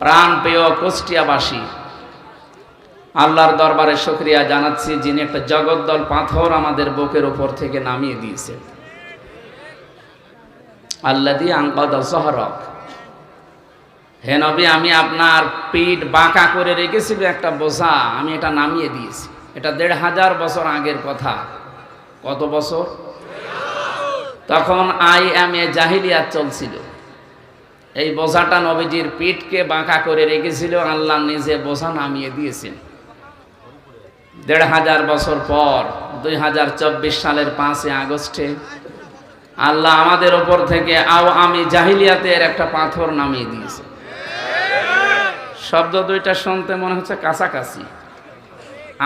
প্রাণ পেয় কুষ্টিয়াবাসী, আল্লাহর দরবারে শুক্রিয়া জানাচ্ছি যিনি একটা জগদ্দল পাথর আমাদের বুকের উপর থেকে নামিয়ে দিয়েছে। আল্লাহ দিয়ে আঙ্কদ শহরক হে নবী, আমি আপনার পিঠ বাঁকা করে রেখেছিল একটা বোঝা, আমি এটা নামিয়ে দিয়েছি। এটা দেড় হাজার বছর আগের কথা। কত বছর? তখন আই এম এ জাহিলিয়াত চলছিল। এই বোঝাটা নবীজির পিঠকে বাঁকা করে রেখেছিল, আল্লাহ নিজে বোঝা নামিয়ে দিয়েছেন। দেড় হাজার বছর পর, দুই হাজার চব্বিশ সালের পাঁচই আগস্টে, আল্লাহ আমাদের ওপর থেকে আও আমি জাহিলিয়াতের একটা পাথর নামিয়ে দিয়েছে। শব্দ দুইটা শুনতে মনে হচ্ছে কাছাকাছি।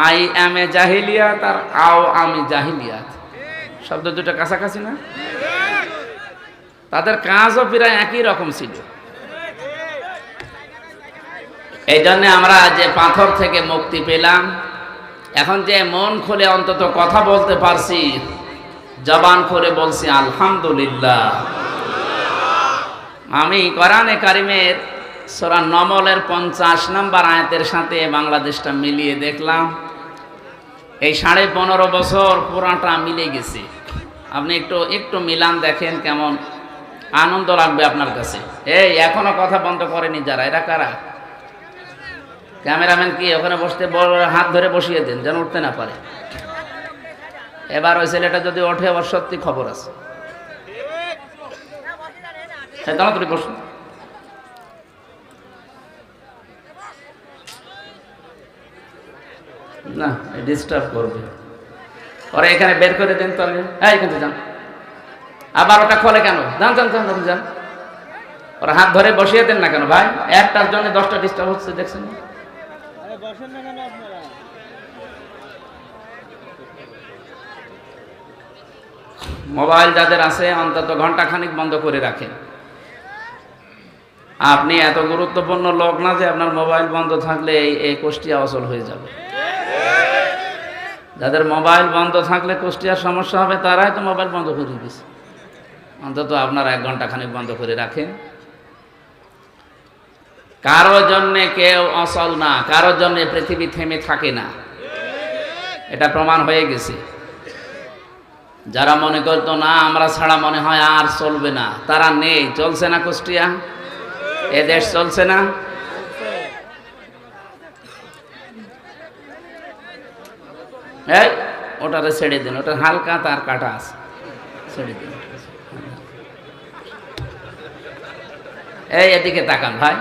আই এম এ জাহিলিয়াত আর আও আমি জাহিলিয়াত। শব্দ দুটো কাছাকাছি না? তাদের কাজও প্রায় একই রকম ছিল। এই জন্য আমরা যে পাথর থেকে মুক্তি পেলাম, এখন যে মন খুলে অন্তত কথা বলতে পারছি, জবান খুলে বলছি, আলহামদুলিল্লাহ। আমি কোরআনে কারিমের সোরা নমলের পঞ্চাশ নম্বর আয়াতের সাথে বাংলাদেশটা মিলিয়ে দেখলাম। এই সাড়ে পনেরো বছর পুরাটা মিলে গেছে। আপনি একটু একটু মিলান দেখেন কেমন আনন্দ লাগবে আপনার কাছে। এই, এখনও কথা বন্ধ করেনি যারা। এরা কারা? ক্যামেরাম্যান কি? ওখানে বসতে হাত ধরে বসিয়ে দেন, যেন উঠতে না পারে। এবার ওই ছেলেটা যদি ওঠে আবার সত্যি খবর আছে। না ডিস্টার্ব করবে। ওরা এখানে বের করে দেন তাহলে। হ্যাঁ এখানে যান। আবার ওটা খোলে কেন? যান যান যান যান, ওরা হাত ধরে বসিয়ে দেন না কেন ভাই? একটার জন্য দশটা ডিস্টার্ব হচ্ছে দেখছেন? মোবাইল যাদের আছে অন্তত ঘণ্টা খানিক বন্ধ করে রাখেন আপনি এত গুরুত্বপূর্ণ লোক না যে আপনার মোবাইল বন্ধ থাকলে এই এই কুষ্টিয়া অচল হয়ে যাবে। যাদের মোবাইল বন্ধ থাকলে কুষ্টিয়ার সমস্যা হবে তারাই তো মোবাইল বন্ধ করে দিয়েছে। অন্তত আপনারা এক ঘণ্টা খানিক বন্ধ করে রাখেন। কারও জন্যে কেউ অচল না কারোর জন্যে পৃথিবী থেমে থাকে না। এটা প্রমাণ হয়ে গেছে। যারা মনে করতো, না, আমরা ছাড়া মনে হয় আর চলবে না। তারা নেই। চলছে না কুষ্টিয়া? এ দেশ চলছে না? এই ছেড়ে দিন। ওটা হালকা তার কাটা আছে। ছেড়ে দিন। এই এদিকে তাকান ভাই।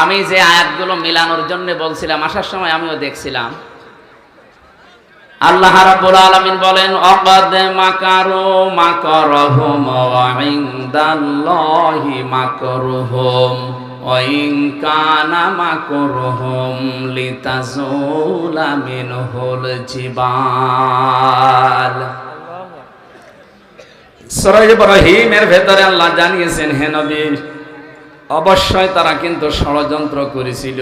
আমি যে আয়াতগুলো মিলানোর জন্য বলছিলাম, আসার সময় আমিও দেখছিলাম। আল্লাহ রাব্বুল আলামিন বলেন, অকদ মাকারু মাকারহুম ওয়া ইনদাল্লাহি মাকরুহুম ওয়া ইন কানা মাকরুহুম লিতাজুলা মিনহুল জিবাল। সূরা ইব্রাহিমের ভেতরে আল্লাহ জানিয়েছেন, হে নবী, অবশ্যই তারা কিন্তু ষড়যন্ত্র করেছিল।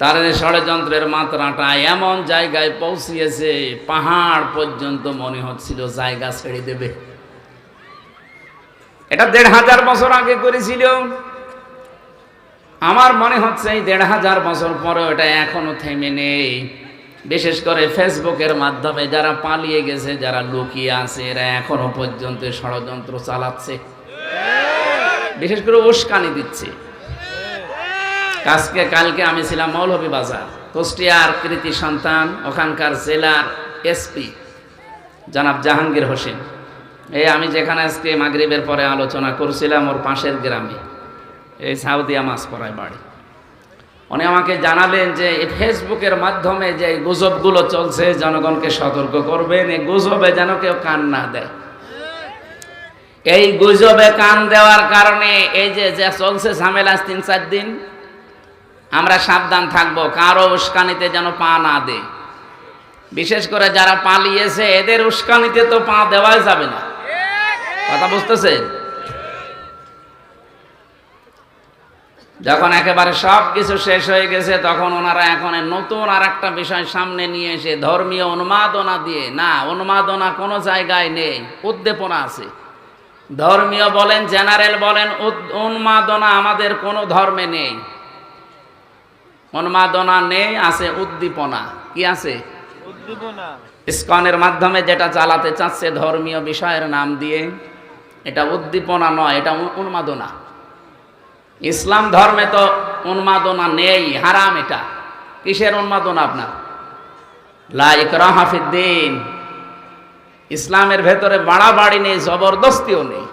তার এই ষড়যন্ত্রের মাত্রাটা এমন জায়গায় পৌঁছিয়েছে, পাহাড় পর্যন্ত মনে হচ্ছিল জায়গা ছেড়ে দেবে। এটা দেড় হাজার বছর আগে করেছিল। আমার মনে হচ্ছে এই দেড় হাজার বছর পরে এটা এখনও থেমে নেই। বিশেষ করে ফেসবুকের মাধ্যমে যারা পালিয়ে গেছে, যারা লুকিয়ে আছে, এরা এখনও পর্যন্ত ষড়যন্ত্র চালাচ্ছে। বিশেষ করে উস্কানি দিচ্ছে। আজকে, কালকে আমি ছিলাম মৌলভী বাজার, কুষ্টিয়ার কৃতি সন্তান, ওখানকার জেলার এসপি, জনাব জাহাঙ্গীর হোসেন। এই আমি যেখানে আজকে মাগরিবের পরে আলোচনা করছিলাম ওর পাশের গ্রামে, এই সাউদিয়া মাছ পড়ায় বাড়ি। উনি আমাকে জানালেন যে এই ফেসবুকের মাধ্যমে যে গুজবগুলো চলছে, জনগণকে সতর্ক করবেন। এই গুজবে যেন কেউ কান না দেয়। এই গুজবে কান দেওয়ার কারণে এই যে যে চলছে ঝামেলা তিন চার দিন, আমরা সাবধান থাকব, কারও উস্কানিতে যেন পা না দে বিশেষ করে যারা পালিয়েছে, এদের উস্কানিতে তো পা দেওয়াই যাবে না। কথা বুঝতেছেন? যখন একেবারে সব কিছু শেষ হয়ে গেছে তখন ওনারা এখন নতুন আর একটা বিষয় সামনে নিয়ে এসে ধর্মীয় উন্মাদনা দিয়ে না উন্মাদনা কোনো জায়গায় নেই উদ্দীপনা আছে। ধর্মীয় বলেন জেনারেল বলেন উন্মাদনা আমাদের কোনো ধর্মে নেই। উন্মাদনা নেই আছে উদ্দীপনা। কি আছে? ইস্কনের মাধ্যমে যেটা চালাতে চাচ্ছে ধর্মীয় বিষয়ের নাম দিয়ে এটা উদ্দীপনা নয় এটা উন্মাদনা ইসলাম ধর্মে তো উন্মাদনা নেই, হারাম এটা। কিসের উন্মাদনা আপনার? লাইক রাহাফিদ্দিন ইসলামের ভেতরে বাড়াবাড়ি নেই, জবরদস্তিও নেই।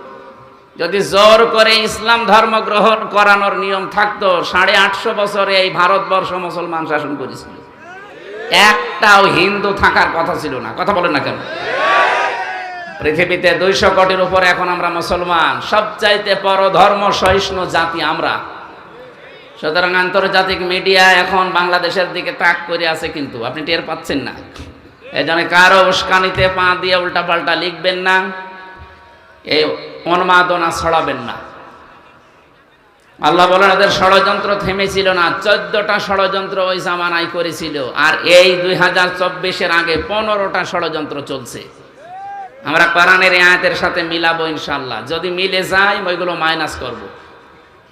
যদি জোর করে ইসলাম ধর্ম গ্রহণ করানোর নিয়ম থাকতো, সাড়ে আটশো বছরে এই ভারতবর্ষ মুসলমান শাসন করেছিল। একটাও হিন্দু থাকার কথা ছিল না। কথা বলেন না কেন? পৃথিবীতে দুইশো কোটির উপর এখন আমরা মুসলমান। সবচাইতে পরধর্ম সহিষ্ণু জাতি আমরা। সুতরাং আন্তর্জাতিক মিডিয়া এখন বাংলাদেশের দিকে তাক করে আছে কিন্তু, আপনি টের পাচ্ছেন না। এই জন্য কারও উস্কানিতে পা দিয়ে উল্টাপাল্টা লিখবেন না এই উন্মাদনা ছড়াবেন না। আল্লাহ বলেন ওদের ষড়যন্ত্র থেমেছিল না, চোদ্দটা ষড়যন্ত্র ওই জামানায় করেছিল, আর এই দুই হাজার চব্বিশের আগে পনেরোটা ষড়যন্ত্র চলছে। আমরা কোরআনের আয়াতের সাথে মিলাবো ইনশাল্লাহ যদি মিলে যায় ওইগুলো মাইনাস করব।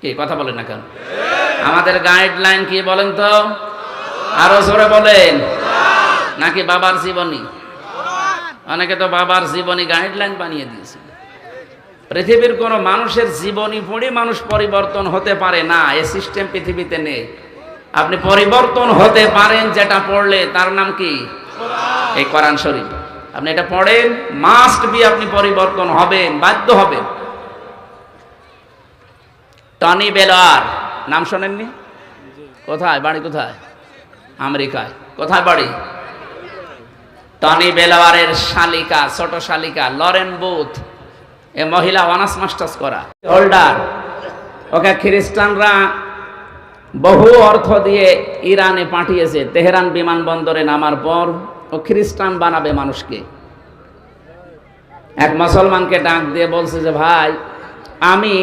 কি, কথা বলেন না কেন? আমাদের গাইডলাইন কি বলেন তো? আরও জোরে বলেন। নাকি বাবার জীবনী? অনেকে তো বাবার জীবনী গাইডলাইন বানিয়ে দিয়েছে। পৃথিবীর কোনো মানুষের জীবনী পড়ে মানুষ পরিবর্তন হতে পারে না, এ সিস্টেম পৃথিবীতে নেই। আপনি পরিবর্তন হতে পারেন যেটা পড়লে, তার নাম কি? এই কোরআন শরীফ। আপনি এটা পড়েন মাস্ট বি আপনি পরিবর্তন হবেন, বাধ্য হবেন। টনি বেলার, নাম শোনেননি? কোথায়, বাড়ি কোথায়? আমেরিকায়। কোথায় বাড়ি? টনি বেলাওয়ারের শালিকা, ছোট শালিকা, লরেন বুথ। এ মহিলা অনার্স মাস্টার্স করা। হোল্ডার ওকে খ্রিস্টানরা বহু অর্থ দিয়ে ইরানে পাঠিয়েছে। তেহরান বিমানবন্দরে নামার পর ও খ্রিস্টান বানাবে মানুষকে। এক মুসলমানকে ডাক দিয়ে বলছে যে, ভাই, আমি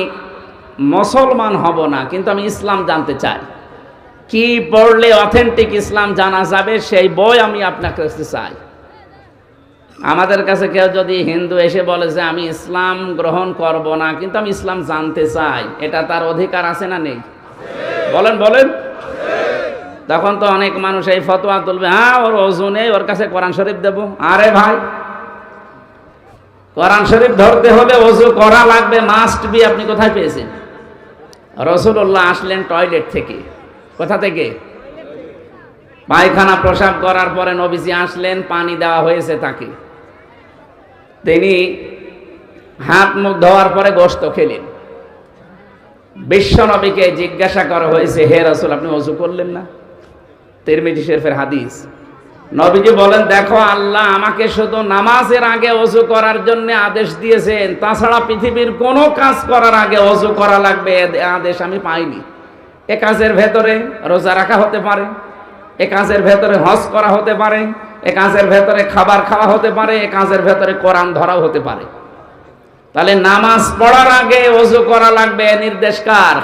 মুসলমান হব না, কিন্তু আমি ইসলাম জানতে চাই। কি পড়লে অথেন্টিক ইসলাম জানা যাবে, সেই বই আমি আপনার কাছে চাই। আমাদের কাছে কেউ যদি হিন্দু এসে বলে যে, আমি ইসলাম গ্রহণ করব না, কিন্তু আমি ইসলাম জানতে চাই। এটা তার অধিকার আছে না নেই? বলেন বলেন। তখন তো অনেক মানুষ এই ফতোয়া তুলবে হ্যাঁ ওর অজু নেই ওর কাছে কোরআন শরীফ দেব। আরে ভাই, কোরআন শরীফ ধরতে হবে অজু করা লাগবে মাস্ট বি আপনি কোথায় পেয়েছেন? রসুল্লাহ আসলেন টয়লেট থেকে। কোথা থেকে? পায়খানা প্রসাব করার পরে নবীজি আসলেন, পানি দেওয়া হয়েছে তাকে। তিনি হাত মুখ ধোয়ার পরে গোস্ত খেলেন। বিশ্ব নবীকে জিজ্ঞাসা করা হয়েছে, হে রসুল, আপনি অজু করলেন না? তিরমিজি শরীফের হাদিস। নবীজি বলেন, দেখো আল্লাহ আমাকে শুধু নামাজের আগে অজু করার জন্য আদেশ দিয়েছেন। তাছাড়া পৃথিবীর কোনো কাজ করার আগে অজু করা লাগবে। আদেশ আমি পাইনি। এ কাজের ভেতরে রোজা রাখা হতে পারে, এ কাজের ভেতরে হজ করা হতে পারে, এ কাজের ভেতরে খাবার খাওয়া হতে পারে, এ কাজের ভেতরে কোরআন ধরাও হতে পারে। তাহলে নামাজ পড়ার আগে অজু করা লাগবে নির্দেশ কার?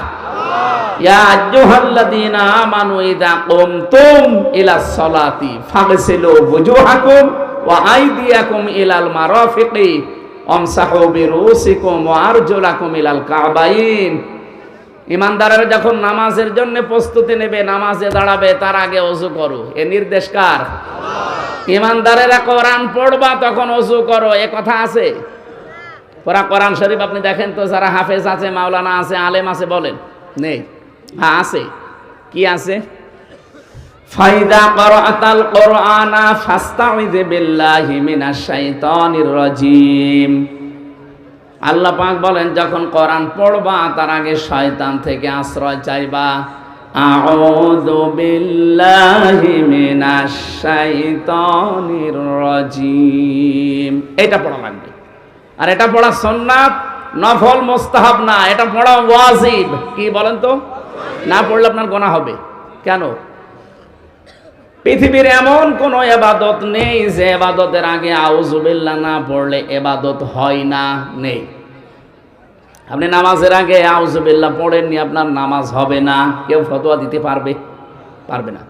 ইমানদারেরা যখন নামাজের জন্য প্রস্তুতি নেবে নামাজে দাঁড়াবে তার আগে অজু করো এ নির্দেশ কার? ইমানদারেরা কোরআন পড়বা তখন অজু করো এ কথা আছে? ওরা কোরআন শরীফ আপনি দেখেন তো যারা হাফেজ আছে মাওলানা আছে আলেম আছে বলেন। নেই। হ্যাঁ আছে। কি আছে? ফাইদা করাতাল কোরআনা ফাস্তাউযু বিল্লাহি মিনাশ শাইতানির রাজিম। আল্লাহ পাক বলেন যখন কোরআন পড়বা তার আগে শয়তান থেকে আশ্রয় চাইবা। আউযু বিল্লাহি মিনাশ শাইতানির রাজিম। এটা পড়া লাগবে। আর এটা পড়া সুন্নাত নফল, মোস্তাহাব না, এটা পড়া ওয়াজিব। কি বলেন তো? না পড়লে আপনার গোনা হবে। কেন? পৃথিবীর এমন কোন এবাদত নেই যে এবাদতের আগে আউজুবিল্লাহ না পড়লে এবাদত হয় না, নেই। আপনি নামাজের আগে আউজুবিল্লাহ পড়েননি, আপনার নামাজ হবে না। কেউ ফতোয়া দিতে পারবে? পারবে না।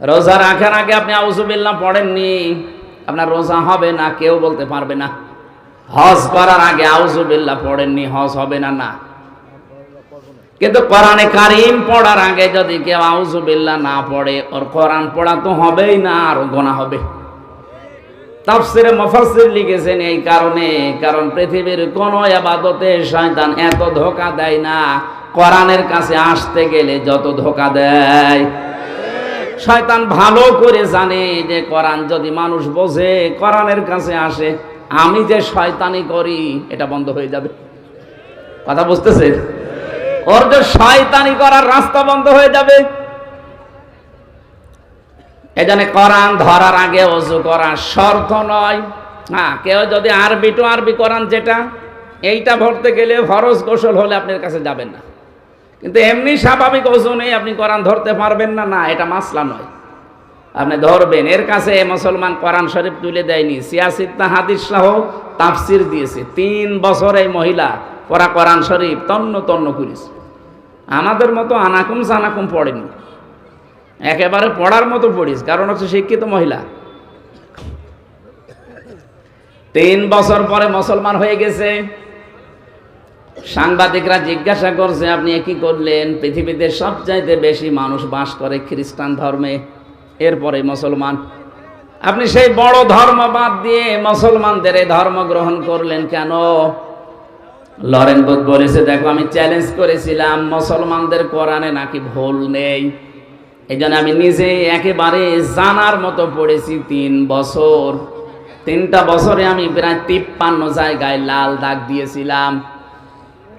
রোজা রাখার আগে আপনি আউজুবিল্লাহ পড়েননি, আপনার রোজা হবে না, কেউ বলতে পারবে না। হজ করার আগে আউজুবিল্লাহ পড়েননি, হজ হবে না না। কিন্তু কোরআনে কারিম পড়ার আগে যদি কেউ আউজুবিল্লাহ না পড়ে, ওর কোরআন পড়া তো হবেই না, আর গোনা হবে। তাফসিরে মুফাসসির লিখেছেন এই কারণে, কারণ পৃথিবীর কোন ইবাদতে শয়তান এত ধোকা দেয় না, কোরআনের কাছে আসতে গেলে যত ধোকা দেয়। শয়তান ভালো করে জানে যে কোরআন যদি মানুষ বোঝে, কোরআনের কাছে আসে। আমি যে শয়তানি করি, এটা বন্ধ হয়ে যাবে। কথা বুঝতেছে ওর যে শয়তানি করার রাস্তা বন্ধ হয়ে যাবে। এজন্য কোরআন ধরার আগে অজু করা শর্ত নয়। হ্যাঁ কেউ যদি আরবি টু আরবি কোরআন যেটা, এইটা ভরতে গেলে ফরজ গোসল হলে আপনার কাছে যাবেন না। কিন্তু এমনি স্বাভাবিক অজু নেই, আপনি কোরআন ধরতে পারবেন না। না, এটা মাসলা নয়। আপনি ধরবেন, এর কাছে মুসলমান কোরআন শরীফ তুলে দেয়নি। সিয়াসিত্তা হাদিস সহ তাফসির দিয়েছে। তিন বছর এই মহিলা পড়া কোরআন শরীফ তন্ন তন্ন করেছে। আমাদের মতো আনাকুম সানাকুম পড়েনি। একেবারে পড়ার মতো পড়িস, কারণ হচ্ছে শিক্ষিত মহিলা। তিন বছর পরে মুসলমান হয়ে গেছে। সাংবাদিকরা জিজ্ঞাসা করছে, আপনি কি করলেন? পৃথিবীতে সবচাইতে বেশি মানুষ বাস করে খ্রিস্টান ধর্মে। এরপরে মুসলমান, আপনি সেই বড় ধর্ম বাদ দিয়ে মুসলমানদের এই ধর্ম গ্রহণ করলেন কেন? লরেন বুথ বলেছে, দেখো, আমি চ্যালেঞ্জ করেছিলাম, মুসলমানদের কোরআনে নাকি ভুল নেই। এই আমি নিজে একেবারে জানার মতো পড়েছি তিন বছর। তিনটা বছরে আমি প্রায় তিপ্পান্ন জায়গায় লাল দাগ দিয়েছিলাম।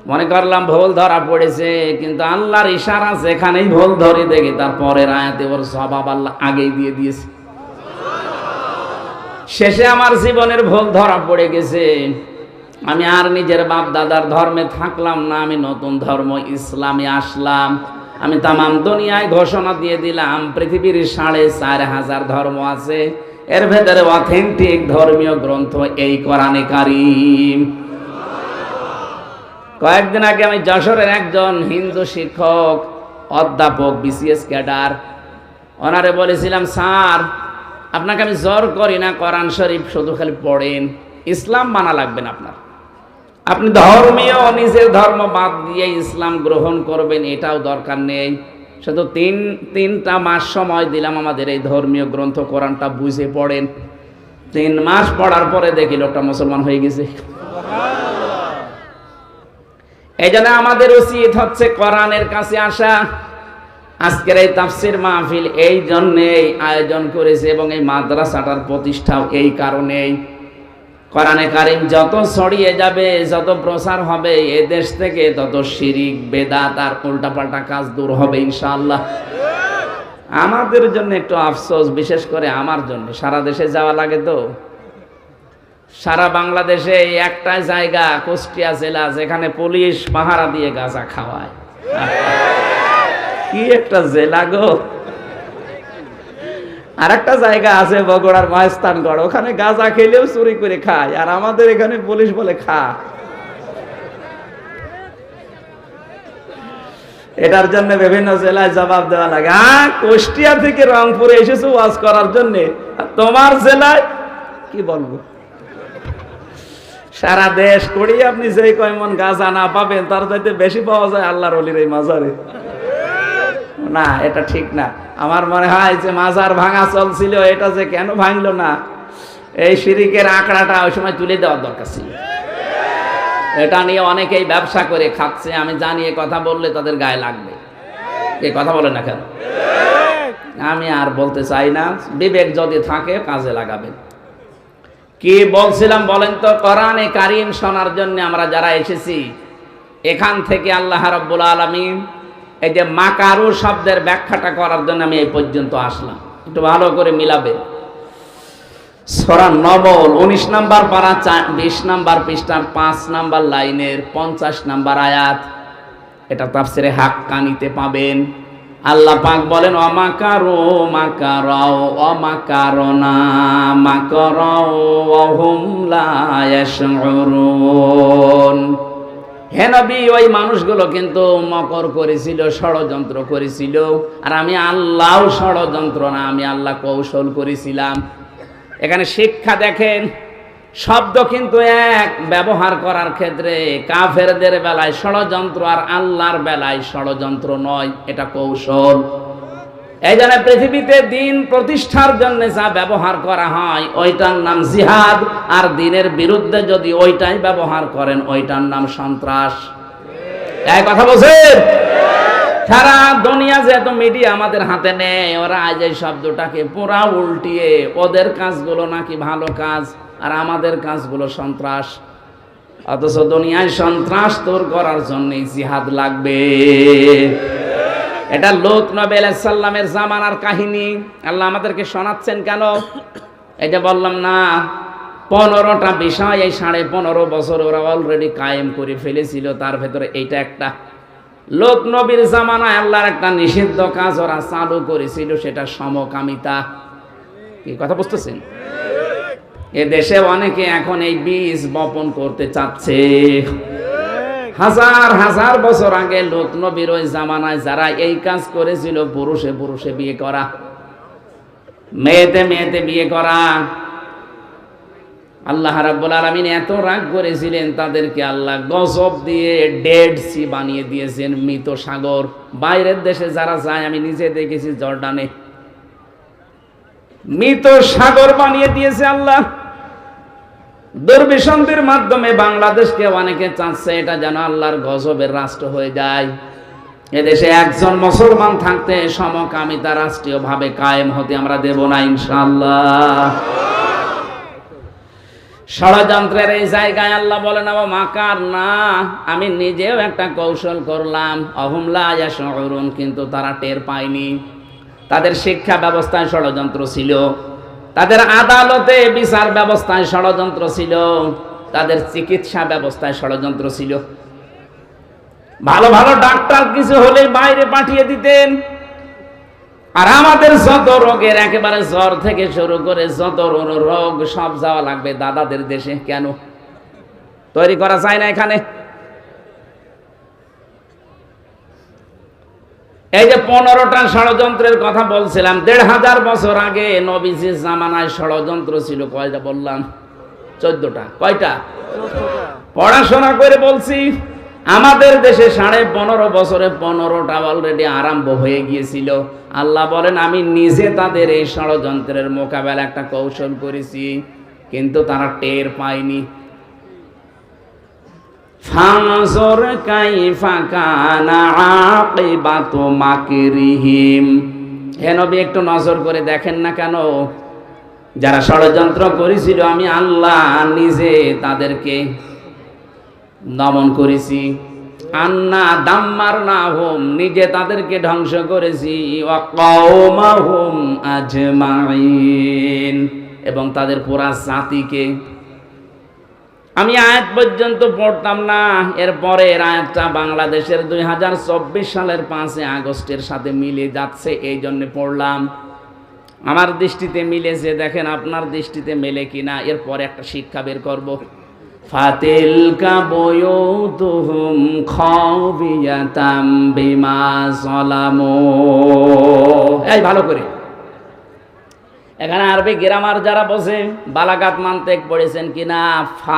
মনে করলাম ভুল ধরা পড়েছে, কিন্তু আল্লাহর ইশারা যেখানেই ভুল ধরে দেখি তারপরের আয়াতে ওর স্বভাব আল্লাহ আগেই দিয়ে দিয়েছে। শেষে আমার জীবনের ভুল ধরা পড়ে গেছে। আমি আর নিজের বাপ দাদার ধর্মে থাকলাম না, আমি নতুন ধর্ম ইসলামে আসলাম। আমি তামাম দুনিয়ায় ঘোষণা দিয়ে দিলাম, পৃথিবীর সাড়ে চার হাজার ধর্ম আছে, এর ভেতরে অথেন্টিক ধর্মীয় গ্রন্থ এই কোরআনে কারিম। কয়েকদিন আগে আমি যশোরের একজন হিন্দু শিক্ষক, অধ্যাপক বিসিএস ক্যাডার ওনারে বলেছিলাম, স্যার, আপনাকে আমি জোর করি না, কোরআন শরীফ শুধু খালি পড়েন, ইসলাম মানা লাগবে না আপনার। আপনি ধর্মীয়, নিজের ধর্ম বাদ দিয়ে ইসলাম গ্রহণ করবেন, এটাও দরকার নেই। শুধু তিন, তিনটা মাস সময় দিলাম আমাদের এই ধর্মীয় গ্রন্থ, কোরআনটা বুঝে পড়েন। তিন মাস পড়ার পরে দেখি লোকটা মুসলমান হয়ে গেছে। এই জন্য আমাদের উচিত হচ্ছে কোরআনের কাছে আসা। আজকের এই তাফসির মাহফিল এই জন্যেই আয়োজন করেছে এবং এই মাদ্রাসাটার প্রতিষ্ঠাও এই কারণেই। কোরআনে কারিম যত ছড়িয়ে যাবে, যত প্রসার হবে, এ দেশ থেকে তত শিরিক, বেদাত আর উল্টাপাল্টা কাজ দূর হবে ইনশাআল্লাহ। আমাদের জন্য একটু আফসোস, বিশেষ করে আমার জন্য। সারা দেশে যাওয়া লাগে তো। সারা বাংলাদেশে এই একটা জায়গা, কুষ্টিয়া জেলা, যেখানে পুলিশ পাহারা দিয়ে গাঁজা খাওয়ায়। কি একটা জেলা গো। আর একটা জায়গা আছে বগুড়ার মহেস্তানগড় ওখানে গাঁজা খেলেও চুরি করে খায়, আর আমাদের এখানে পুলিশ বলে খা। এটার জন্য বিভিন্ন জেলায় জবাব দেওয়া লাগে। হ্যাঁ কুষ্টিয়া থেকে রংপুরে এসেছ ওয়াজ করার জন্য। তোমার জেলায়, কি বলব? সারা দেশ করি আপনি যেই কয়মন গাঁজা না পাবেন, তার চাইতে বেশি পাওয়া যায় আল্লাহর অলির এই মাজারে। না, এটা ঠিক না। আমার মনে হয় যে মাজার ভাঙা চলছিল, এটা যে কেন ভাঙলো না, এই শিরিকের আঁকড়াটা ওই সময় তুলে দেওয়ার দরকার ছিল। এটা নিয়ে অনেকেই ব্যবসা করে খাচ্ছে, আমি জানি এ কথা বললে তাদের গায়ে লাগবে। এই কথা বলে না কেন? আমি আর বলতে চাই না, বিবেক যদি থাকে, কাজে লাগাবেন। কি বলছিলাম বলেন তো? কোরআনে কারিম শোনার জন্য আমরা যারা এসেছি, এখান থেকে আল্লাহ রাব্বুল আলামিন এই যে মাকারু শব্দের ব্যাখ্যাটা করার জন্য আমি এই পর্যন্ত আসলাম। একটু ভালো করে মিলাবে। সরা নবল, উনিশ নাম্বার পারা বিশ নাম্বার পৃষ্ঠার পাঁচ নাম্বার লাইনের পঞ্চাশ নাম্বার আয়াত। এটা তাফসিরে হাক্কানিতে পাবেন। আল্লাহ পাক বলেন, অমাকারো, মাকারাও, অমাকারনা, মাকারাও অহুম লা ইয়াশউরুন। হে নবী, ওই মানুষগুলো কিন্তু মকর করেছিল, ষড়যন্ত্র করেছিল, আর আমি আল্লাহ ষড়যন্ত্র না, আমি আল্লাহ কৌশল করেছিলাম। এখানে শিক্ষা দেখেন শব্দ কিন্তু এক, ব্যবহার করার ক্ষেত্রে কাফেরদের বেলায় ষড়যন্ত্র আর আল্লাহর বেলায় ষড়যন্ত্র নয়, এটা কৌশল। এই জন্য পৃথিবীতে দিন প্রতিষ্ঠার জন্য যা ব্যবহার করা হয়, ওইটার নাম জিহাদ, আর দিনের বিরুদ্ধে যদি ওইটাই ব্যবহার করেন, ওইটার নাম সন্ত্রাস। এই কথা বলছেন? সারা দুনিয়া যেহেতু মিডিয়া আমাদের হাতে নেয় ওরা আজ এই শব্দটাকে পুরা উল্টিয়ে, ওদের কাজগুলো নাকি ভালো কাজ। আর আমাদের কাজগুলো সন্ত্রাস। অথচ দুনিয়ায় সন্ত্রাস দূর করার জন্য জিহাদ লাগবে। এটা লোক নবী সাল্লামের জামানার কাহিনী। আল্লাহ আমাদেরকে শোনাচ্ছেন কেন? এই যে বললাম না, পনেরোটা বিষয় এই সাড়ে পনেরো বছর ওরা অলরেডি কায়েম করে ফেলেছিল, তার ভেতরে এইটা একটা। লোক নবীর জামানায় আল্লাহর একটা নিষিদ্ধ কাজ ওরা চালু করেছিল, সেটা সমকামিতা। কি কথা বুঝতেছেন? এ দেশে অনেকে এখন এই বীজ বপন করতে চাচ্ছে। হাজার হাজার বছর আগে লোক নবীর ওই জামানায় যারা এই কাজ করেছিল, পুরুষে পুরুষে বিয়ে করা, মেয়েতে মেয়েতে বিয়ে করা। আল্লাহ রাব্বুল আলামিন এত রাগ করেছিলেন তাদেরকে আল্লাহ গজব দিয়ে ডেড সি বানিয়ে দিয়েছেন মৃত সাগর। বাইরের দেশে যারা যায়, আমি নিজে দেখেছি জর্ডানে। মৃত সাগর বানিয়ে দিয়েছে আল্লাহ। দুর্বিসন্ধির মাধ্যমে বাংলাদেশকে অনেকে চাচ্ছে এটা যেন আল্লাহর গজবের রাষ্ট্র হয়ে যায়। এদেশে একজন মুসলমান থাকতে সমকামিতা রাষ্ট্রীয়ভাবে কায়েম হতে আমরা দেব না, ইনশাআল্লাহ। ষড়যন্ত্রের এই জায়গায় আল্লাহ বলেন আমার মাকার না আমি নিজেও একটা কৌশল করলাম অহুমলা কিন্তু তারা টের পায়নি। তাদের শিক্ষা ব্যবস্থায় ষড়যন্ত্র ছিল। তাদের আদালতে বিচার ব্যবস্থায় ষড়যন্ত্র ছিল। তাদের চিকিৎসা ব্যবস্থায় ষড়যন্ত্র ছিল। ভালো ভালো ডাক্তার কিছু হলে বাইরে পাঠিয়ে দিতেন। আর আমাদের যত রোগের একেবারে জ্বর থেকে শুরু করে যত রোগ, সব যাওয়া লাগবে দাদাদের দেশে। কেন? তৈরি করা যায় না এখানে। এই যে পনেরোটা ষড়যন্ত্রের কথা বলছিলাম, দেড় হাজার বছর আগে নবীজির জামানায় ষড়যন্ত্র ছিল, কয়টা বললাম? চোদ্দটা। কয়টা? পড়াশোনা করে বলছি, আমাদের দেশে সাড়ে পনেরো বছরে পনেরোটা অলরেডি আরম্ভ হয়ে গিয়েছিল। আল্লাহ বলেন, আমি নিজে তাদের এই ষড়যন্ত্রের মোকাবেলা একটা কৌশল করেছি, কিন্তু তারা টের পায়নি। ফানজর কাইফা কানা আকিবাতু মাকিরিহিম। হে নবী, একটু নজর করে দেখেন না কেন? যারা ষড়যন্ত্র করেছিল, আমি আল্লাহ নিজে তাদেরকে দমন করেছি। আন্না দাম্মার না হোম নিজে তাদেরকে ধ্বংস করেছি। ওয়াকাউমাহুম আজমাইন। এবং তাদের পুরা জাতিকে আমি আয়াত পর্যন্ত পড়তাম না। এর পরের আয়াতটা বাংলাদেশের দুই হাজার চব্বিশ সালের পাঁচই আগস্টের সাথে মিলে যাচ্ছে, এই জন্য পড়লাম। আমার দৃষ্টিতে মিলেছে, দেখেন আপনার দৃষ্টিতে মেলে কিনা, এরপরে একটা শিক্ষা বের করব। ফাতিল কাবয়ুতুহুম খাবিয়াতাম বিমা সালামু এই ভালো করে। এখানে আরবি গ্রামার যারা বসে বালাগাত মানতে পড়েছেন কিনা? ফা